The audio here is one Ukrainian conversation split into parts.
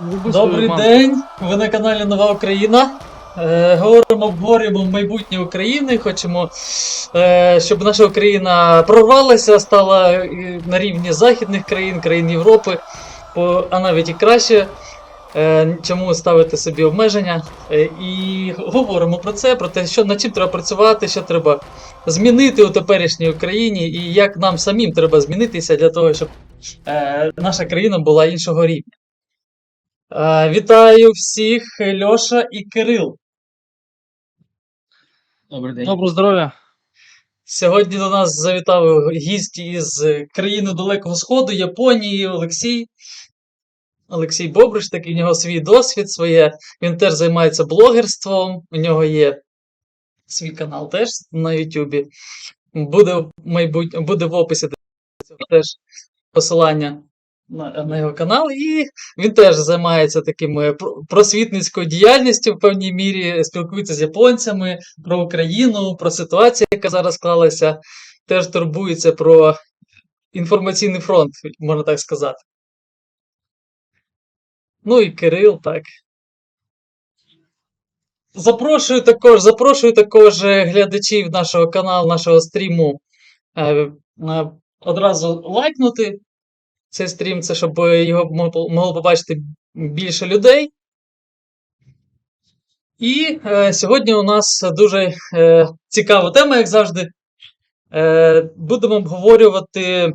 Добрий день, ви на каналі Нова Україна. Е, говоримо, обговорюємо майбутнє України. Хочемо, е, щоб наша Україна прорвалася, стала е, на рівні західних країн, країн Європи, по, а навіть і краще. Е, чому ставити собі обмеження? Е, і говоримо про це, про те, що над чим треба працювати, що треба змінити у теперішній Україні, і як нам самим треба змінитися для того, щоб е, наша країна була іншого рівня. Е, Вітаю всіх, Льоша і Кирил. Добрий день. Доброго здоров'я. Сьогодні до нас завітав гість із країни Далекого Сходу, Японії, Олексій. Олексій Бобриш, такий в нього свій досвід, своє. Він теж займається блогерством. У нього є свій канал теж на Ютубі. Буде в майбут... буде в описі теж посилання на, його канал. І він теж займається таким е, просвітницькою діяльністю в певній мірі, спілкується з японцями про Україну, про ситуацію, яка зараз склалася. Теж турбується про інформаційний фронт, можна так сказати. Ну і Кирил, так. Запрошую також, запрошую також е, глядачів нашого каналу, нашого стріму е, одразу лайкнути цей стрім, це щоб його могло побачити більше людей. І е, сьогодні у нас дуже е, цікава тема, як завжди. Е, будемо обговорювати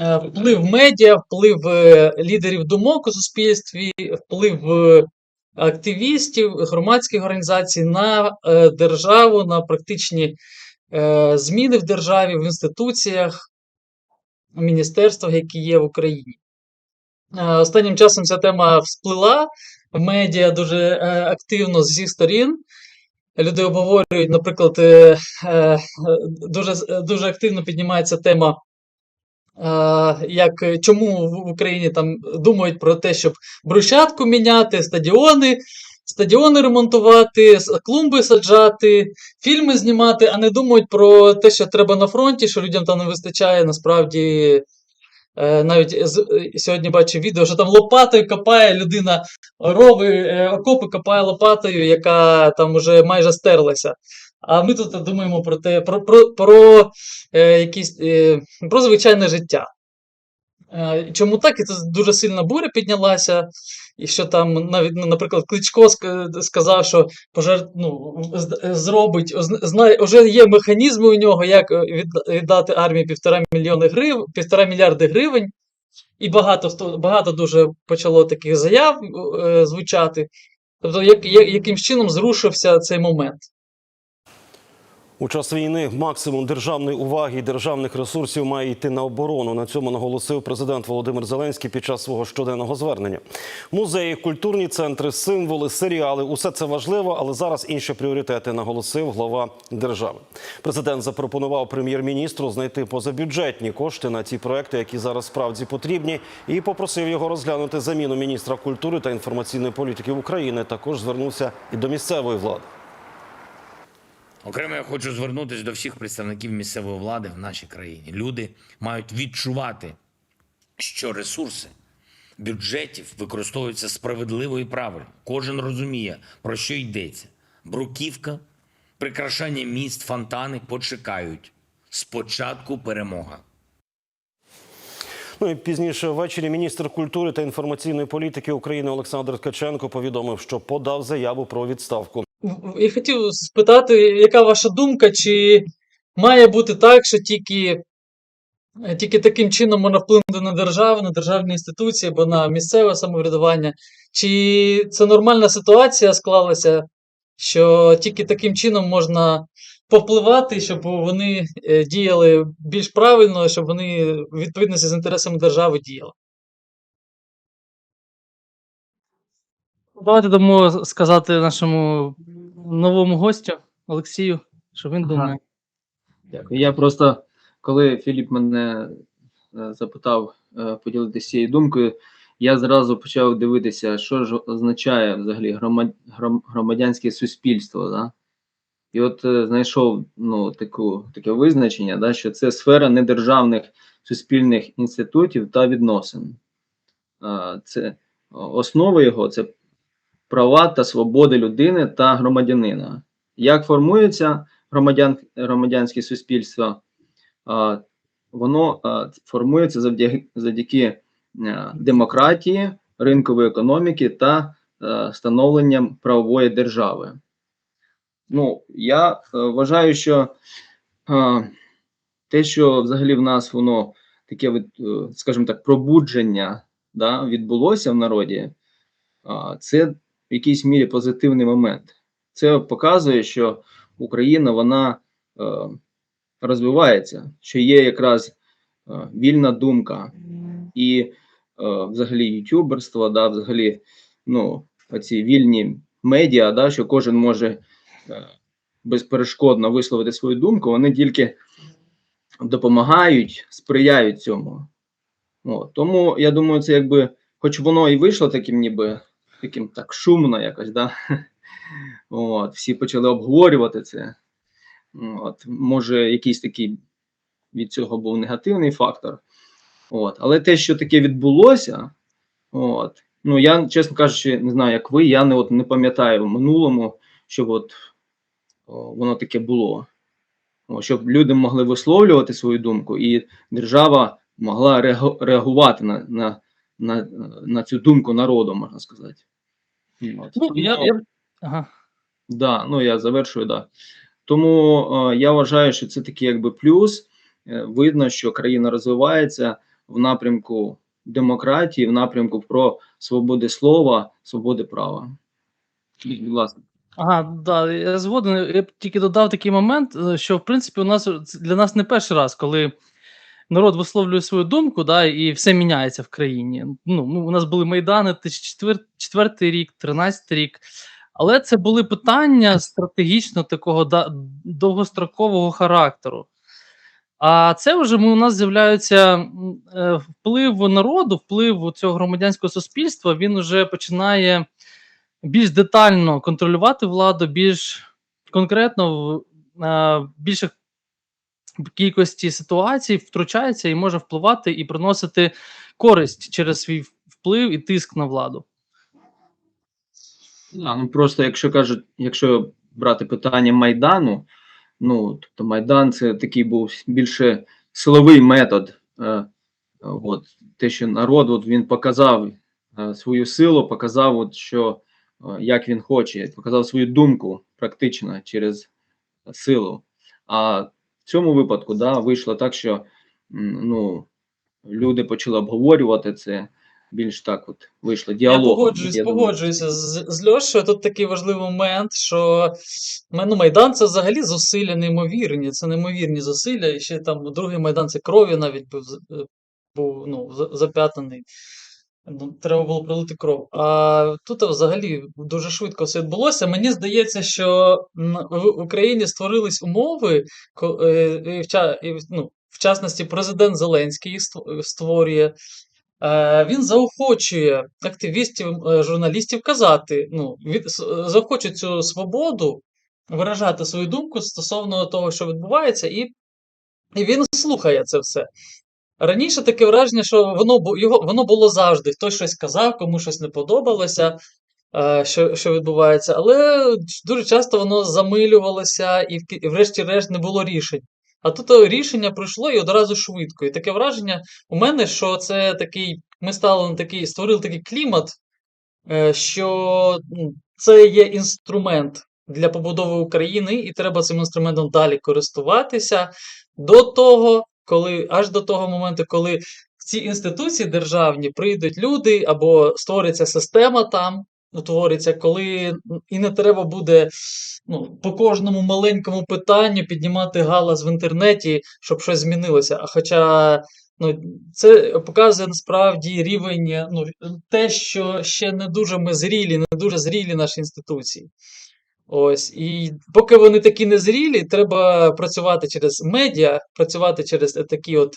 е, вплив медіа, вплив е, лідерів думок у суспільстві, вплив е, активістів, громадських організацій на е, державу, на практичні е, зміни в державі, в інституціях, міністерствах, які є в Україні. Е, Останнім часом ця тема всплила медіа дуже е, активно з усіх сторін. Люди обговорюють, наприклад, е, дуже, дуже активно піднімається тема, як чому в Україні там думають про те, щоб брусчатку міняти, стадіони, стадіони ремонтувати, клумби саджати, фільми знімати, а не думають про те, що треба на фронті, що людям там не вистачає насправді. Е, навіть е, сьогодні бачив відео, що там лопатою копає людина рови, е, окопи копає лопатою, яка там уже майже стерлася. А ми тут думаємо про те, про, про, про, е, якісь, е, про звичайне життя. Е, Чому так? І це дуже сильна буря піднялася, і що там навіть, ну, наприклад, Кличко сказав, що пожер... ну, зробить, знає, вже є механізми у нього, як е, віддати армії півтора мільйони грив, півтора мільярди гривень. І багато багато дуже почало таких заяв е, звучати. Тобто, як, яким чином зрушився цей момент? У час війни максимум державної уваги і державних ресурсів має йти на оборону. На цьому наголосив президент Володимир Зеленський під час свого щоденного звернення. Музеї, культурні центри, символи, серіали усе це важливо, але зараз інші пріоритети, наголосив глава держави. Президент запропонував прем'єр-міністру знайти позабюджетні кошти на ті проекти, які зараз справді потрібні, і попросив його розглянути заміну міністра культури та інформаційної політики України. Також звернувся і до місцевої влади. Окремо я хочу звернутися до всіх представників місцевої влади в нашій країні. Люди мають відчувати, що ресурси бюджетів використовуються справедливо і правильно. Кожен розуміє, про що йдеться. Бруківка, прикрашання міст, фонтани почекають. Спочатку перемога. Ну і пізніше ввечері міністр культури та інформаційної політики України Олександр Ткаченко повідомив, що подав заяву про відставку. Я хотів спитати, яка ваша думка, чи має бути так, що тільки, е, тільки таким чином можна вплинути на державу, на державні інституції або на місцеве самоврядування? Чи це нормальна ситуація склалася, що тільки таким чином можна повпливати, щоб вони е, діяли більш правильно, щоб вони в відповідності з інтересами держави діяли? Давайте дамо сказати нашому новому гостю Олексію, що він Ага. думає. Дякую. Я просто, коли Філіп мене е, запитав е, поділитися цією думкою, я зразу почав дивитися, що ж означає взагалі громадянське суспільство. Да? І от е, знайшов ну, таку, таке визначення, да, що це сфера недержавних суспільних інститутів та відносин. Це основа його це права та свободи людини та громадянина. Як формується громадян, громадянське суспільство? Воно формується завдяки, завдяки е, демократії, ринкової економіки та е, становленням правової держави. Ну, я е, вважаю, що те, що взагалі в нас воно таке, скажімо так, пробудження да, відбулося в народі, це в якійсь мірі позитивний момент. Це показує, що Україна вона е, розвивається, що є якраз е, вільна думка і е, взагалі ютуберство, да, взагалі, ну, оці вільні медіа, да, що кожен може е, безперешкодно висловити свою думку, вони тільки допомагають, сприяють цьому. От. Тому я думаю, це якби, хоч воно і вийшло таким, ніби таким так шумно якось, да? От, всі почали обговорювати це. От, може, якийсь такий від цього був негативний фактор. От, але те, що таке відбулося, от, ну я, чесно кажучи, не знаю, як ви, я не, от, не пам'ятаю в минулому, щоб от, о, воно таке було. О, щоб люди могли висловлювати свою думку, і держава могла реагувати на, на, на, на цю думку народу, можна сказати. Ну, я, я... Ага. Да, ну я завершую, да. Тому е, я вважаю, що це такий якби плюс. Е, видно, що країна розвивається в напрямку демократії, в напрямку про свободи слова, свободи права. Будь ласка. Ага, да, я згоден. Я б тільки додав такий момент, е, що в принципі у нас для нас не перший раз, коли народ висловлює свою думку, да, і все міняється в країні. Ну, у нас були майдани 2004 рік, 13 рік. Але це були питання стратегічно такого да, довгострокового характеру. А це вже у нас з'являється е, вплив народу, вплив цього громадянського суспільства. Він вже починає більш детально контролювати владу, більш конкретно в е, більших кількості ситуацій втручається і може впливати і приносити користь через свій вплив і тиск на владу. Да, ну просто якщо кажуть, якщо брати питання Майдану, ну тобто Майдан це такий був більше силовий метод. Е, от, те, що народ от, він показав е, свою силу, показав, от, що е, як він хоче, показав свою думку практично через силу. А в цьому випадку да, вийшло так, що ну, люди почали обговорювати це. Більш так, от вийшло діалог. Я погоджуюсь, думаю. погоджуюся з, з Льошею. Тут такий важливий момент, що ну, Майдан це взагалі зусилля неймовірні. Це неймовірні зусилля. І ще там другий Майдан це кров'ю навіть був, е, був ну, зап'ятаний. Ну, треба було пролити кров. А тут взагалі дуже швидко все відбулося. Мені здається, що в Україні створились умови, е, і, в- ну, в частності президент Зеленський їх створює. Е, Він заохочує активістів, е, журналістів казати, ну, заохочує цю свободу виражати свою думку стосовно того, що відбувається, і, і він слухає це все. Раніше таке враження, що воно, його, воно було завжди. Хтось щось казав, кому щось не подобалося, е, що, що відбувається, але дуже часто воно замилювалося і, і врешті-решт не було рішень. А тут е, рішення пройшло і одразу швидко. І таке враження у мене, що це такий, ми стали на такий, створили такий клімат, е, що це є інструмент для побудови України, і треба цим інструментом далі користуватися до того, коли аж до того моменту, коли в ці інституції державні прийдуть люди або створиться система там. Утвориться, коли і не треба буде ну, по кожному маленькому питанню піднімати галас в інтернеті, щоб щось змінилося. А хоча ну, це показує насправді рівень, ну, те, що ще не дуже ми зрілі, не дуже зрілі наші інституції. Ось, і поки вони такі незрілі, треба працювати через медіа, працювати через такі от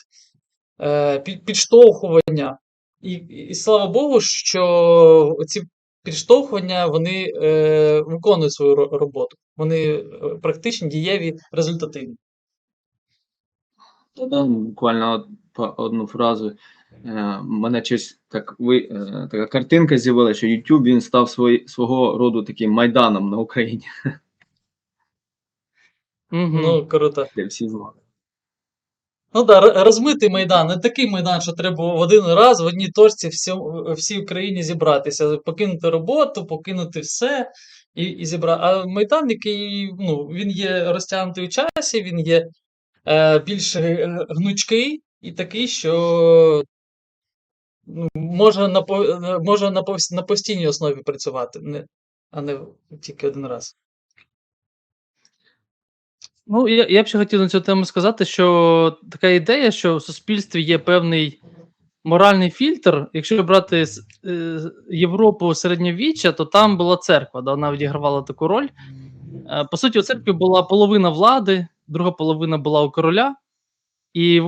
е, підштовхування. І, і слава Богу, що ці підштовхування вони е, виконують свою роботу. Вони е, практичні, дієві, результативні. Та-да, буквально одну фразу. Е, мене щось так ви е, така картинка з'явилася, що YouTube він став свої, свого роду таким майданом на Україні, Мгм. Ну, круто. де всі знали. Ну так, да, розмитий майдан, не такий майдан, що треба в один раз в одній точці всьому, всій Україні зібратися, покинути роботу, покинути все і, і зібрати. А майдан, який ну, він є розтягнутий у часі, він є е, більш е, гнучкий і такий, що може на, може на, на постійній основі працювати, не, а не тільки один раз. Ну, я, я б ще хотів на цю тему сказати, що така ідея, що в суспільстві є певний моральний фільтр. Якщо брати е, Європу середньовіччя, то там була церква, да, вона відігравала таку роль. Е, По суті, у церкві була половина влади, друга половина була у короля. І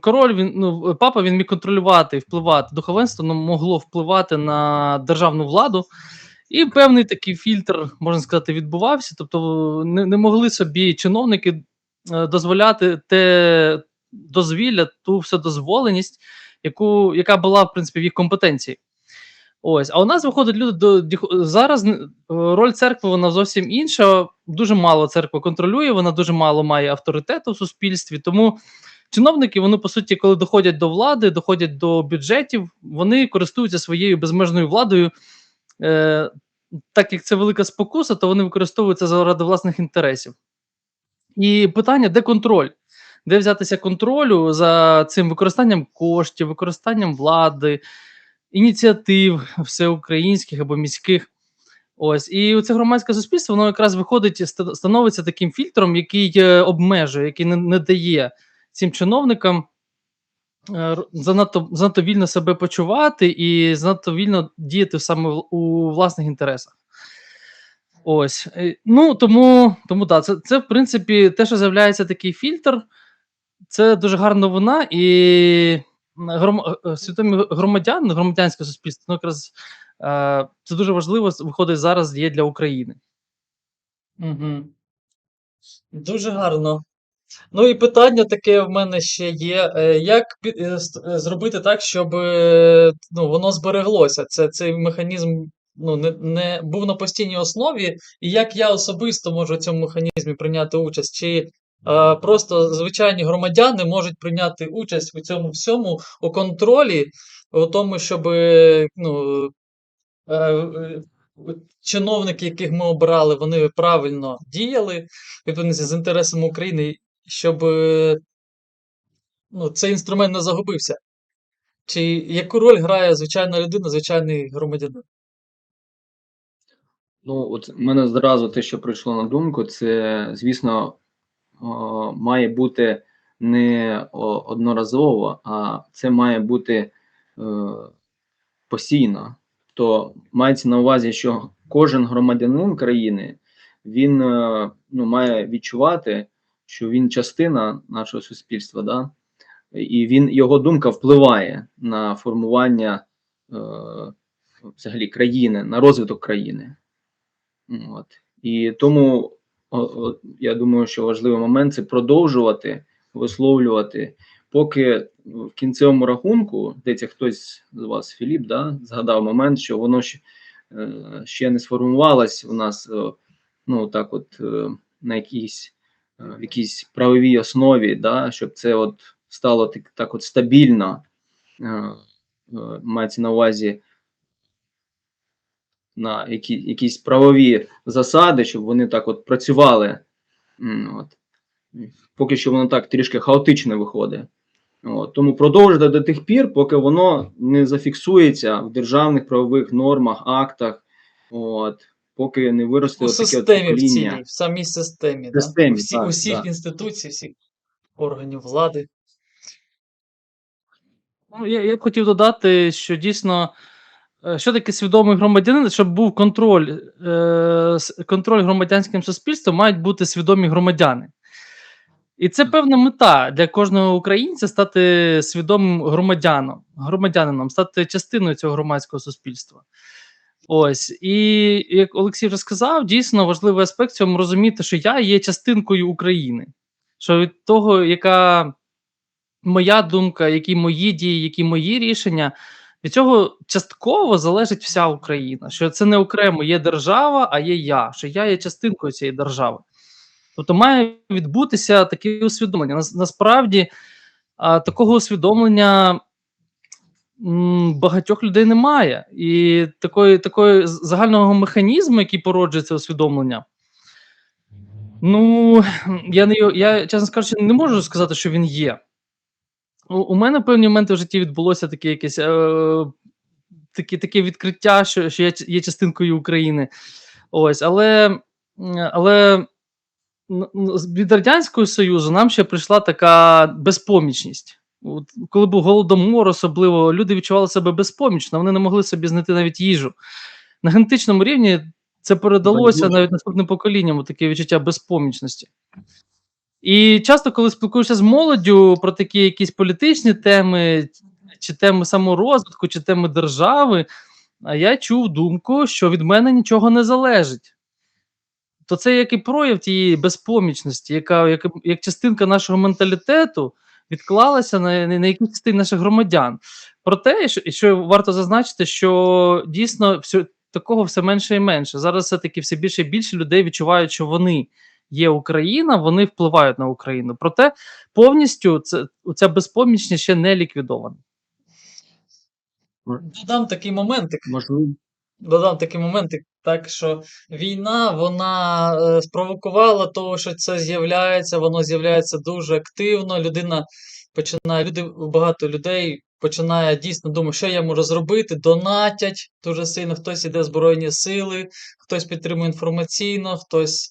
король, він, ну, папа він міг контролювати і впливати. Духовенство ну, могло впливати на державну владу. І певний такий фільтр, можна сказати, відбувався. Тобто не, не могли собі чиновники е, дозволяти те дозвілля, ту вседозволеність, яку, яка була, в принципі, в їх компетенції. Ось, а у нас виходить люди до зараз е, роль церкви вона зовсім інша. Дуже мало церква контролює, вона дуже мало має авторитету в суспільстві. Тому чиновники, вони по суті, коли доходять до влади, доходять до бюджетів, вони користуються своєю безмежною владою. Е, так як це велика спокуса, то вони використовуються заради власних інтересів. І питання: де контроль? Де взятися контролю за цим використанням коштів, використанням влади, ініціатив всеукраїнських або міських. Ось і це громадське суспільство воно якраз виходить становиться таким фільтром, який е, обмежує, який не, не дає цим чиновникам е, занадто, занадто вільно себе почувати і занадто вільно діяти саме у власних інтересах. Ось. Е, Ну тому, тому да, це, це в принципі те, що з'являється такий фільтр, це дуже гарна новина, і гром, е, свідомі громадян, громадянське суспільство, ну якраз це дуже важливо, виходить зараз є для України. Угу. Дуже гарно. Ну і питання таке в мене ще є. е, Як е, е, зробити так, щоб ну, воно збереглося? Це цей механізм ну, не, не був на постійній основі, і як я особисто можу в цьому механізмі прийняти участь? Чи е, просто звичайні громадяни можуть прийняти участь у цьому всьому у контролі, у тому, щоб ну, е, чиновники, яких ми обрали, вони правильно діяли відповідно з інтересами України, щоб е, ну, цей інструмент не загубився. Чи яку роль грає звичайна людина, звичайний громадянин? Ну, от мене зразу те, що прийшло на думку, це, звісно, о, має бути не одноразово, а це має бути е, постійно. То мається на увазі, що кожен громадянин країни він е, ну, має відчувати, що він частина нашого суспільства, да? і він його думка впливає на формування е, взагалі країни, на розвиток країни. От. І тому о, о, я думаю, що важливий момент це продовжувати висловлювати, поки в кінцевому рахунку, здається, хтось з вас, Філіп, да, згадав момент, що воно ще, е, ще не сформувалось у нас е, ну, так от, е, на якійсь, якійсь правовій основі, да, щоб це от стало так, так от стабільно, е, е, мається на увазі на які, якісь правові засади, щоб вони так от працювали. От. Поки що воно так трішки хаотично виходить. От. Тому продовжуйте до тих пір, поки воно не зафіксується в державних правових нормах, актах, от, поки не виросте таке от системі в цілій, в самій системі, да? Системі, Усі, так, усіх так. інституцій, всіх органів влади. Ну, я, я б хотів додати, що дійсно, е, що таке свідомий громадянин, щоб був контроль, е, контроль громадянським суспільством, мають бути свідомі громадяни. І це певна мета для кожного українця стати свідомим громадяном, громадянином, стати частиною цього громадського суспільства. Ось, і як Олексій вже сказав, дійсно важливий аспект в цьому розуміти, що я є частинкою України. Що від того, яка моя думка, які мої дії, які мої рішення. Від цього частково залежить вся Україна. Що це не окремо є держава, а є я. Що я є частинкою цієї держави. Тобто має відбутися таке усвідомлення. Насправді такого усвідомлення багатьох людей немає. І такої, такої загального механізму, який породжує це усвідомлення. Ну, я, не, я, чесно скажучи, не можу сказати, що він є. У, у мене певні моменти в житті відбулося таке якесь е, таке, таке відкриття, що, що я є частинкою України. Ось, але, але від Радянського Союзу нам ще прийшла така безпомічність. От, коли був голодомор, особливо люди відчували себе безпомічно, вони не могли собі знайти навіть їжу. На генетичному рівні це передалося навіть наступним поколінням, таке відчуття безпомічності. І часто, коли спілкуєшся з молоддю про такі якісь політичні теми, чи теми саморозвитку, чи теми держави, а я чув думку, що від мене нічого не залежить. То це як і прояв тієї безпомічності, яка як, як частинка нашого менталітету відклалася на, на, на якійсь наших громадян. Проте, що, що варто зазначити, що дійсно все, такого все менше і менше. Зараз все-таки все більше і більше людей відчувають, що вони є Україна, вони впливають на Україну. Проте повністю це, ця безпомічність ще не ліквідована. Додам такий моментик. Можливо. Додам такий моментик, так що війна вона е, спровокувала того, що це з'являється, воно з'являється дуже активно. Людина починає, люди, багато людей починає дійсно думати, що я можу зробити, донатять дуже сильно. Хтось іде в Збройні сили, хтось підтримує інформаційно, хтось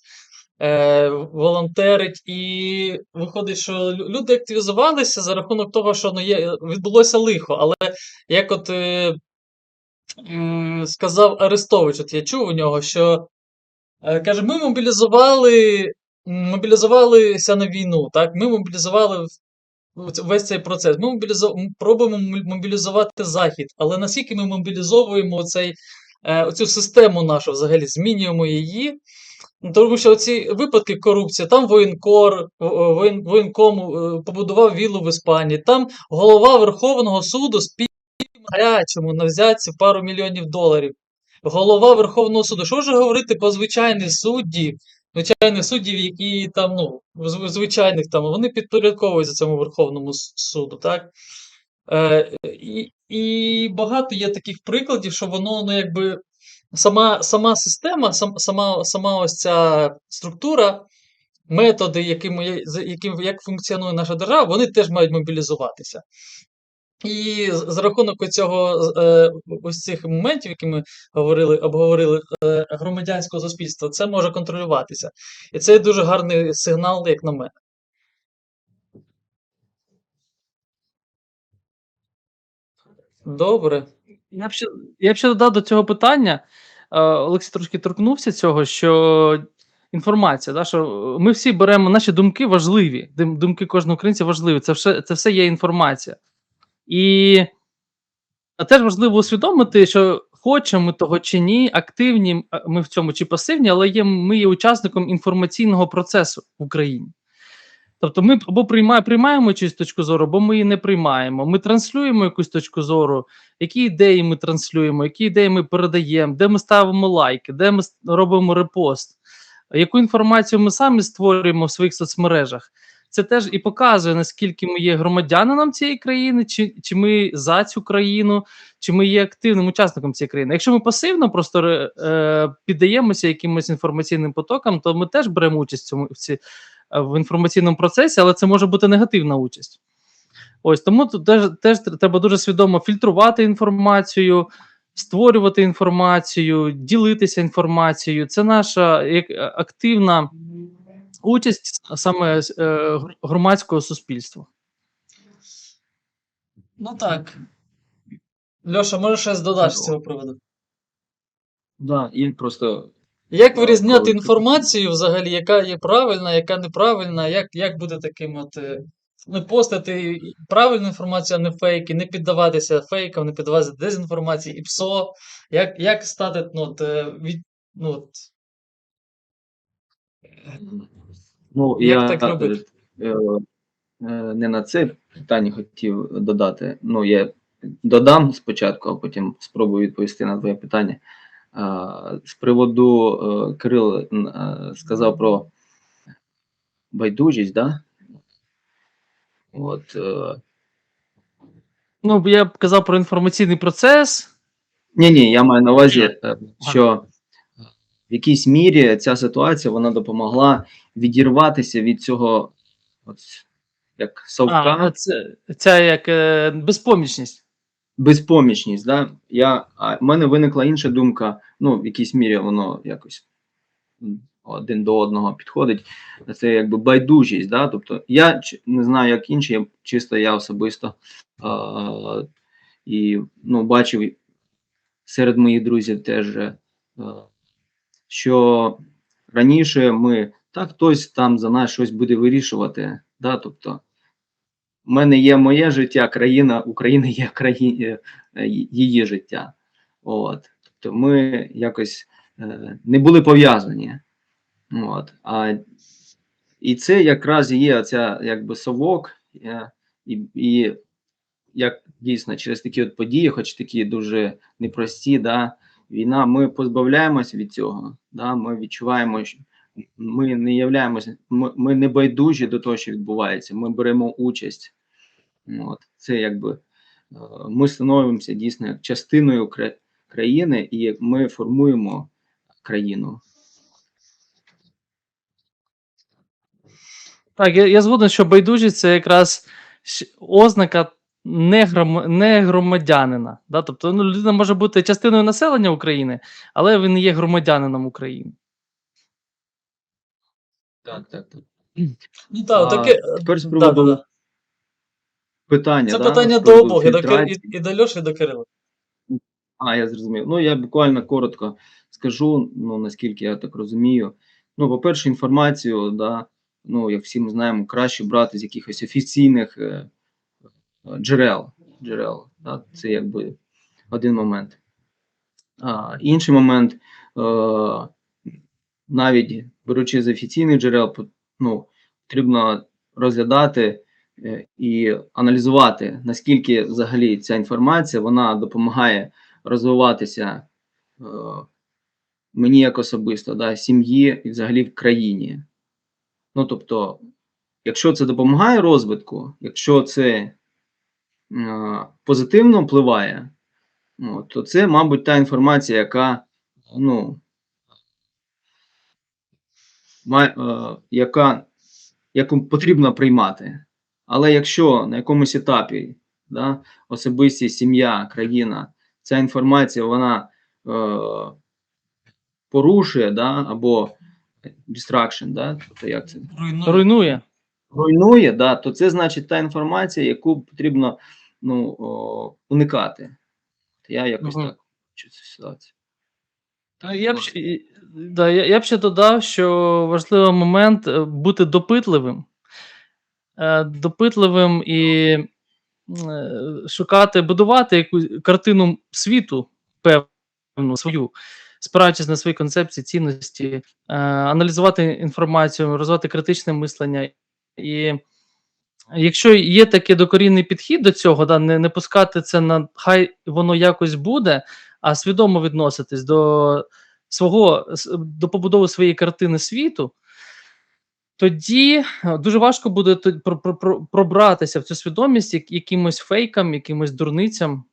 е, волонтерить. І виходить, що люди активізувалися за рахунок того, що ну, є, відбулося лихо. Але як от. Е, сказав Арестович, от я чув у нього, що е, каже, ми мобілізували, мобілізувалися на війну, так? Ми мобілізували весь цей процес. Ми мобілізу... пробуємо мобілізувати Захід, але наскільки ми мобілізовуємо цей, е, оцю систему нашу взагалі, змінюємо її. Тому що ці випадки корупції, там воєнкор, воєнком е, побудував віллу в Іспанії, там голова Верховного суду гарячому на взятці пару мільйонів доларів. Голова Верховного суду. Що ж говорити про звичайних суддів, звичайних суддів, які там, ну, звичайних там, вони підпорядковуються цьому Верховному суду, так? Е, і, і багато є таких прикладів, що воно, ну, якби, сама, сама система, сам, сама, сама ось ця структура, методи, якими, яким, як функціонує наша держава, вони теж мають мобілізуватися. І за рахунок цього е, ось цих моментів, які ми говорили, обговорили е, громадянського суспільства, це може контролюватися. І це дуже гарний сигнал, як на мене. Добре. Я б ще, я б ще додав до цього питання. Е, Олексій трошки торкнувся цього, що інформація, да, що ми всі беремо наші думки важливі. Думки кожного українця важливі. Це все, це все є інформація. І теж важливо усвідомити, що хочемо ми того чи ні, активні ми в цьому чи пасивні, але є, ми є учасником інформаційного процесу в Україні. Тобто ми або приймаємо, приймаємо чиюсь точку зору, або ми її не приймаємо. Ми транслюємо якусь точку зору, які ідеї ми транслюємо, які ідеї ми передаємо, де ми ставимо лайки, де ми робимо репост, яку інформацію ми самі створюємо в своїх соцмережах. Це теж і показує, наскільки ми є громадянином цієї країни, чи, чи ми за цю країну, чи ми є активним учасником цієї країни. Якщо ми пасивно просто е, піддаємося якимось інформаційним потокам, то ми теж беремо участь в цьому в, ці, е, в інформаційному процесі, але це може бути негативна участь. Ось тому тут теж, теж треба дуже свідомо фільтрувати інформацію, створювати інформацію, ділитися інформацією. Це наша як, е, активна участь саме е, громадського суспільства. Ну так. Льоша, можеш щось додати з цього приводу? Да, і просто Як вирізняти інформацію взагалі, яка є правильна, яка неправильна, як, як бути таким от. е, Ну, постати правильну інформацію, а не фейки, не піддаватися фейкам, не піддаватися дезінформації і ПСО. Як, як стати ну, от, е, від, ну, от, ну, Як я так робити? е, е, не на це питання хотів додати. Ну, я додам спочатку, а потім спробую відповісти на твоє питання. З приводу е, Кирил е, сказав про байдужість, да? От, е, Ну, я б казав про інформаційний процес. Ні, ні, я маю на увазі, е, що в якійсь мірі ця ситуація вона допомогла відірватися від цього, от, як совка, А, це, ця як е, безпомічність. безпомічність. Да? Я, а в мене виникла інша думка, ну, в якійсь мірі воно якось один до одного підходить. Це якби байдужість. Да? Тобто я не знаю, як інші, я, чисто я особисто а, і ну, бачив серед моїх друзів теж, е, що раніше ми так хтось там за нас щось буде вирішувати. Да? Тобто, в мене є моє життя, країна України є краї... е, е, її життя. От. Тобто ми якось е, не були пов'язані. От. А, і це якраз є ця якби совок, е, і, і як дійсно через такі от події, хоч такі дуже непрості, да, війна, ми позбавляємося від цього. Да, ми відчуваємо, що ми не являємося, ми, ми не байдужі до того, що відбувається. Ми беремо участь. От, це якби е, ми становимося дійсно частиною країни, і ми формуємо країну. Так, я, я згоден, що байдужість це якраз ознака не, гром, не громадянина. Да? Тобто ну, людина може бути частиною населення України, але він не є громадянином України. Так, так, так. Ну так, А, таке. тепер з да, приводу да, да. Питання. Це да, питання з до приводу обох, і до, Кир- фільтрації. і, і до Льоші, і до Кирила. А, я зрозумів. Ну, я буквально коротко скажу, ну, наскільки я так розумію. Ну, по-перше, інформацію, да, ну, як всі ми знаємо, краще брати з якихось офіційних е, джерел. джерел да, це якби один момент. А, інший момент, е, навіть беручи з офіційних джерел, ну, потрібно розглядати е, і аналізувати, наскільки взагалі ця інформація вона допомагає розвиватися е, мені як особисто, да, сім'ї і взагалі в країні. Ну, тобто, якщо це допомагає розвитку, якщо це позитивно впливає, ну, то це, мабуть, та інформація, яка, ну, має, е, яка, яку потрібно приймати. Але якщо на якомусь етапі да, особистість, сім'я, країна, ця інформація вона е, порушує, да, або distraction, да, тобто як це Руйнує. руйнує, да, то це значить та інформація, яку потрібно ну, о, уникати. Я якось Мгм. так бачу цю ситуацію. Та Я б, ще- да, я, я б ще додав, що важливий момент е, бути допитливим. Е, Допитливим і е, шукати, будувати якусь картину світу певну свою, спираючись на свої концепції, цінності, аналізувати інформацію, розвивати критичне мислення. І якщо є такий докорінний підхід до цього, да, не, не пускати це на хай воно якось буде, а свідомо відноситись до свого до побудови своєї картини світу, тоді е, дуже важко буде про- про- про- пробратися в цю свідомість як- якимось фейкам, якимось дурницям.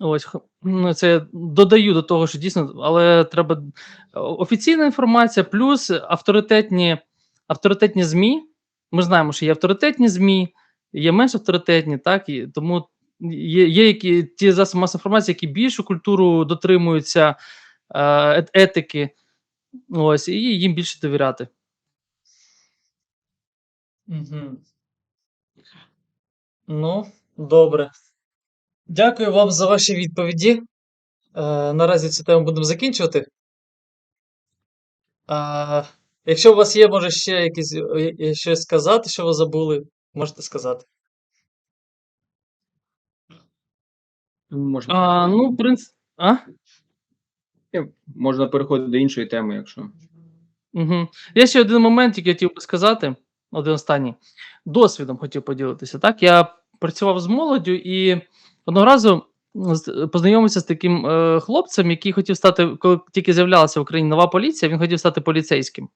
Ось ну, це я додаю до того, що дійсно, але треба е, офіційна інформація, плюс авторитетні, авторитетні ЗМІ. Ми знаємо, що є авторитетні ЗМІ, є менш авторитетні, так і тому є, є які ті засоби масової інформації, які більшу культуру дотримуються е, етики, ось, і їм більше довіряти. Угу. Ну, добре. Дякую вам за ваші відповіді. Е, наразі цю тему будемо закінчувати. Е, якщо у вас є, може, ще якісь, е, щось сказати, що ви забули, можете сказати. Можна, А, ну, в принципі, а? можна переходити до іншої теми, якщо. Угу. Я ще один момент, який я хотів би сказати. один останній, досвідом хотів поділитися. Так, я працював з молоддю і одного разу познайомився з таким е, хлопцем, який хотів стати, коли тільки з'являлася в Україні нова поліція, він хотів стати поліцейським.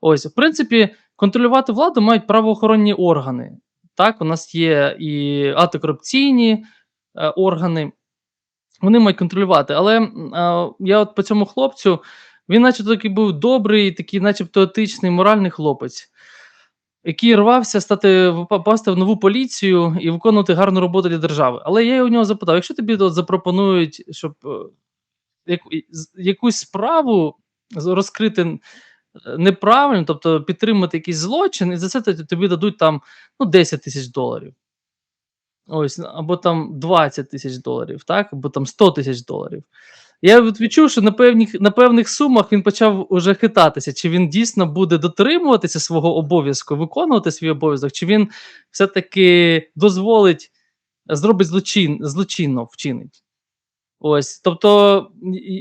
Ось, в принципі, контролювати владу мають правоохоронні органи. Так, у нас є і антикорупційні е, органи, вони мають контролювати. Але е, я от по цьому хлопцю, він, начебто, такий був добрий, такий, начебто, етичний, моральний хлопець, який рвався стати попасти в нову поліцію і виконувати гарну роботу для держави. Але я у нього запитав: якщо тобі от запропонують, щоб е, яку- якусь справу розкрити неправильно, тобто підтримати якийсь злочин, і за це тобі дадуть там ну, 10 тисяч доларів. Ось, або там 20 тисяч доларів, так? або там 100 тисяч доларів. Я відчув, що на певних, на певних сумах він почав уже хитатися, чи він дійсно буде дотримуватися свого обов'язку, виконувати свій обов'язок, чи він все-таки дозволить, зробить злочин, злочинно вчинить. Ось, тобто,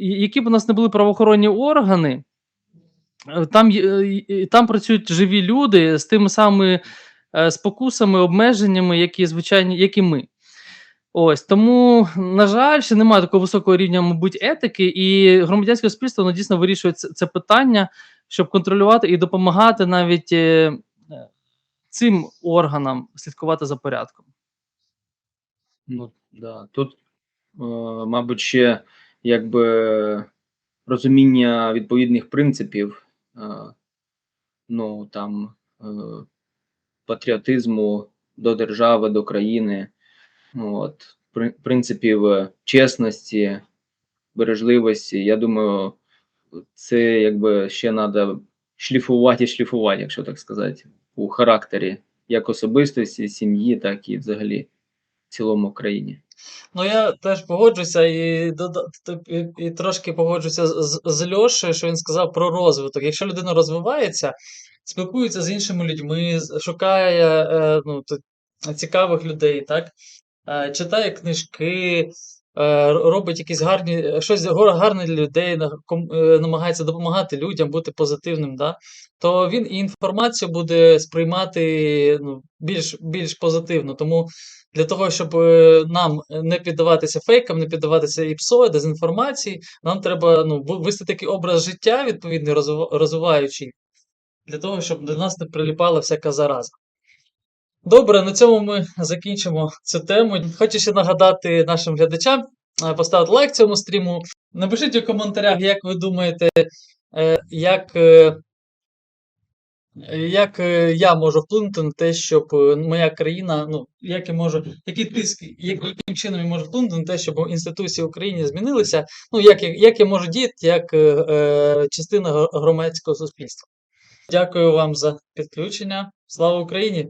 які б у нас не були правоохоронні органи, там, е, там працюють живі люди з тими самими е, спокусами, обмеженнями, які звичайні, як і ми. Ось тому, на жаль, ще немає такого високого рівня, мабуть, етики, і громадянське суспільство воно дійсно вирішує це, питання, щоб контролювати і допомагати навіть е, е, цим органам слідкувати за порядком. Ну, да. Тут, е, мабуть, ще якби розуміння відповідних принципів, е, ну там е, патріотизму до держави, до країни, от, принципів е, чесності, бережливості. Я думаю, це якби ще треба шліфувати і шліфувати, якщо так сказати, у характері як особистості, сім'ї, так і взагалі в цілому країні. Ну, я теж погоджуся і, і, і трошки погоджуся з, з, Льошею, що він сказав про розвиток. Якщо людина розвивається, спілкується з іншими людьми, шукає е, ну, цікавих людей, так? Е, читає книжки, робить якісь гарні, щось гарне для людей, е, намагається допомагати людям, бути позитивним, да? то він і інформацію буде сприймати ну, більш, більш позитивно. Тому для того, щоб е, нам не піддаватися фейкам, не піддаватися ІПСО, дезінформації, нам треба ну, вести такий образ життя, відповідний, розвиваючий, для того, щоб до нас не приліпала всяка зараза. Добре, на цьому ми закінчимо цю тему. Хочу ще нагадати нашим глядачам е, поставити лайк цьому стріму. Напишіть у коментарях, як ви думаєте, е, як. е, як я можу вплинути на те, щоб моя країна, ну, як я можу, який тиск, яким чином я можу вплинути на те, щоб інституції в Україні змінилися, ну, як, як я можу діяти як частина громадського суспільства. Дякую вам за підключення. Слава Україні!